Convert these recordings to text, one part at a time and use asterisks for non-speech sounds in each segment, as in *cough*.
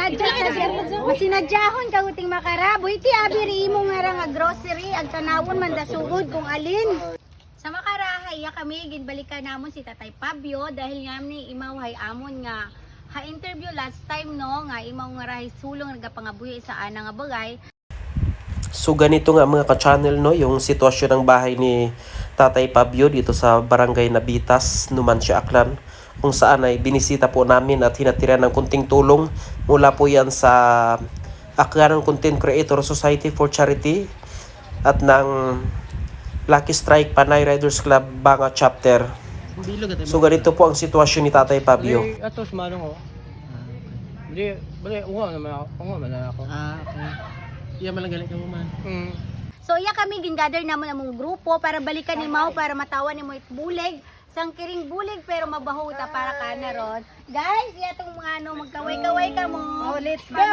Sadya sa Masinadyahon ka uting makaraboy ti abiri imo nga ra nga grocery ag tanawon man da sugod kung alin. Sa makarahay ya kami ginbalikan namon si Tatay Pablo dahil nga ni imaw hay amon nga ha interview last time no? Nga imaw nga rahay sulong nagapangabuhi sa ana nga bagay. So ganito nga mga ka-channel no, yung sitwasyon ng bahay ni Tatay Pablo dito sa Barangay Nabitas, Numancia, Aklan kung saan ay binisita po namin at hinatiran ng kunting tulong mula po yan sa Aklanon Content Creator Society for Charity at ng Lucky Strike Panay Riders Club Banga Chapter. So ganito po ang sitwasyon ni Tatay Pablo. Bali, ato sa manong oh. Bali, bali, unga naman ako. Unga man na ako. Ah, okay. Iya man galing ka mo man. Mm. So iya kami gingather namon among grupo para balikan ni Mao para matawan ni mo bulig sang kiring bulig pero mabaho ta para kana ron. Guys, iya tong mga ano magkaway-kaway ka mo. Oh, let's go.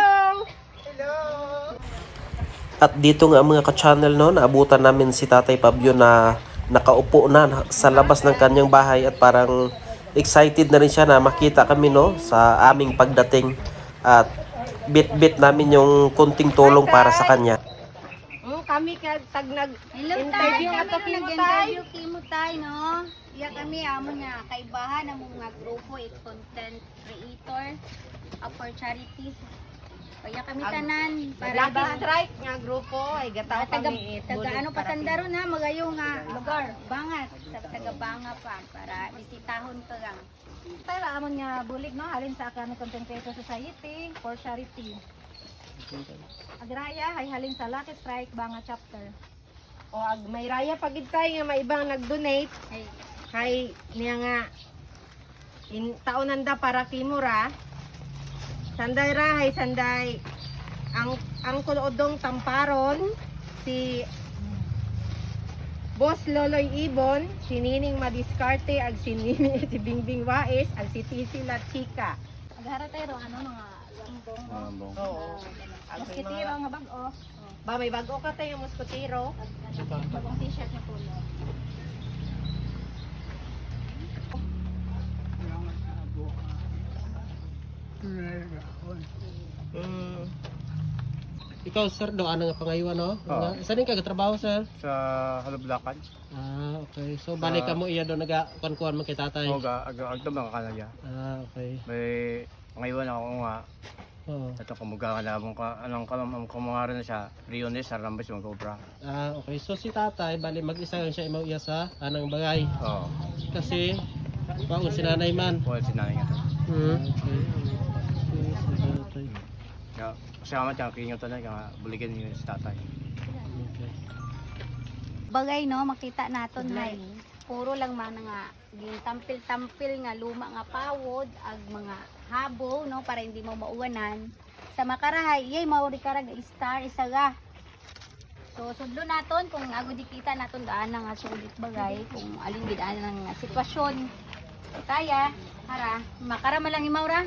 At dito nga mga ka-channel no, naabutan namin si Tatay Pablo na nakaupo na sa labas ng kanyang bahay at parang excited na rin siya na makita kami no sa aming pagdating at bit-bit namin yung kunting tulong para sa kanya. Kami kag tag nag Hello, Interview tayo. nga to, Kami Kimo, nag-interview Kimo tayo, no? Iya kami amo nga kaibahan ng mga grupo it content creator uh, for charities. Kaya kami tanan para Lucky strike nga grupo ay gataw taga, kami it taga ano para pasandaro na magayo nga lugar bangat sa taga banga pa para bisitahon ka lang. Tayo amon nga bulig no halin sa Akano Content Creator Society for charity. Agraya hay halin sa Lucky Strike Banga chapter. O ag may raya pagid tayo nga may ibang nag-donate Ay, kay niya nga in taonanda para kimura. Sanday ra hay sanday ang ang kulodong tamparon si Boss Loloy Ibon, si Nining Madiskarte, ag si Nining *laughs* si Bingbing Wais, ag si Tisi La Chica. Aghara tayo ro ano mga lambong. Oo. Mga- nga bag-o. Ba, may bago ka tayo, muskotiro. Bagong t-shirt na pulo. Mm. Ikaw sir, do ano nga pangaywan no? Oo. Nga- Saan ka trabaho sir? Sa Halublakan. Ah, okay. So balik ka mo iya do naga kuan mo kay tatay. O ga, ag ag mga kanaya. Ah, okay. May ngayon ako nga. Oo. Ito kumuga ka na mong ka anong kamam kumungara na siya. Riones sa Rambas mag obra. Ah, okay. So si tatay bali mag-isa lang siya imaw iya sa anang bagay Oo. kasi waon si nanay man. Wala si nanay nga to. Hmm. Okay. Okay, si tatay. Nga, kasama siya kinyo na nga buligan niyo si tatay. Bagay no? Makita naton hay puro lang man nga tampil-tampil nga luma nga pawod ag mga habo no? Para hindi mo mauwanan. Sa makarahay iyay mauri karag star isaga so sudlo naton kung ago di kita naton daan nga sulit bagay kung alin gid ang sitwasyon. Kaya hara makara man lang imawra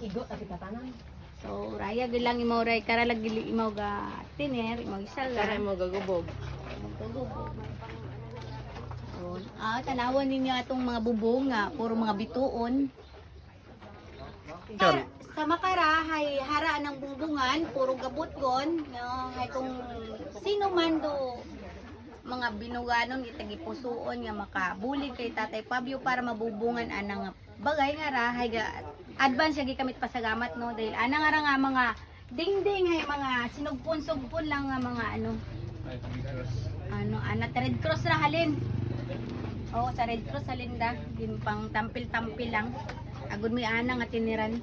Igo, at ikatanan. So raya gid lang imawra kara lag gili imaw ga tiner imaw isaga Kaya mo gagubog. Ah, tanawan ninyo atong mga bubong nga, puro mga bituon. Sa, sa Makara, hay hara ng bumbungan, puro gabot gon, no, hay kung sino man do mga binuganon itagi pusuon nga makabulig kay Tatay Pablo para mabubungan anang bagay nga ra hay ga advance lagi kamit pasagamat no dahil ana nga ra nga mga dingding hay mga sinugpon-sugpon lang nga mga ano ano ana Red Cross ra halin Oo, sa Red Cross sa Linda, din pang tampil-tampil lang. Agud may ana nga tiniran.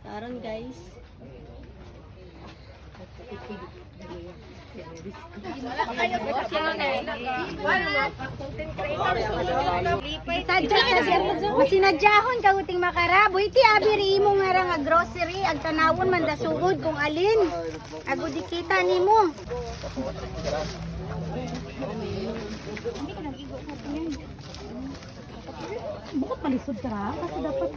Karon guys. Masinadyahon ka uting makaraboy ti abiri imo nga nga grocery ag tanawon man da sugod kung alin. Agud di kita nimo. Bukod palisod ka ra kasi dapat